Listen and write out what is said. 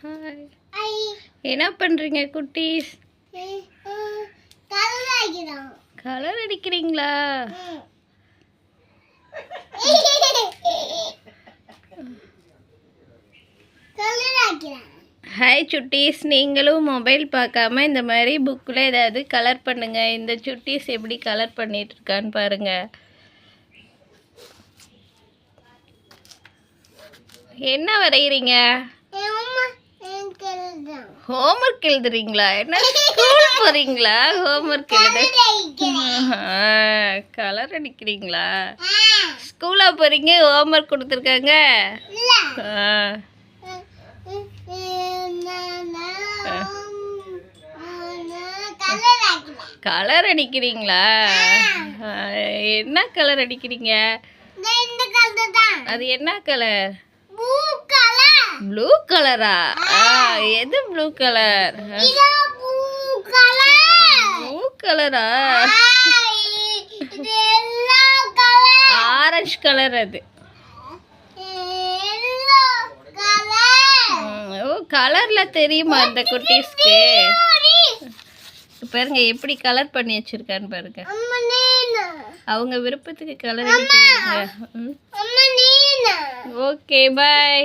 Hi என்ன பண்ணுறீங்க குட்டீஸ்? கலர் அடிக்கிறீங்களா? ஹாய் சுட்டீஸ். நீங்களும் மொபைல் பார்க்காம இந்த மாதிரி புக்கில் ஏதாவது கலர் பண்ணுங்க. இந்த சுட்டீஸ் எப்படி கலர் பண்ணிட்டு இருக்கான்னு பாருங்க. என்ன வரைகிறீங்க ஹோம்ஒர்க் எழுதுறீங்களா? என்ன ஸ்கூல் போகிறீங்களா ஹோம்ஒர்க் எழுத கலர் அடிக்கிறீங்களா? ஸ்கூலாக போகிறீங்க ஹோம்ஒர்க் கொடுத்துருக்காங்க? கலர் அடிக்கிறீங்களா? என்ன கலர் அடிக்கிறீங்க? அது என்ன கலர் ப்ளூ கலரா எது ப்ளூ கலர் ப்ளூ கலரா ஆரஞ்சு கலர் அது. ஓ கலர்ல தெரியுமா இந்த குட்டீஸ்க்கு? பாருங்க எப்படி கலர் பண்ணி வச்சிருக்கான்னு பாருங்க. அவங்க விருப்பத்துக்கு கலர் ஓகே பாய்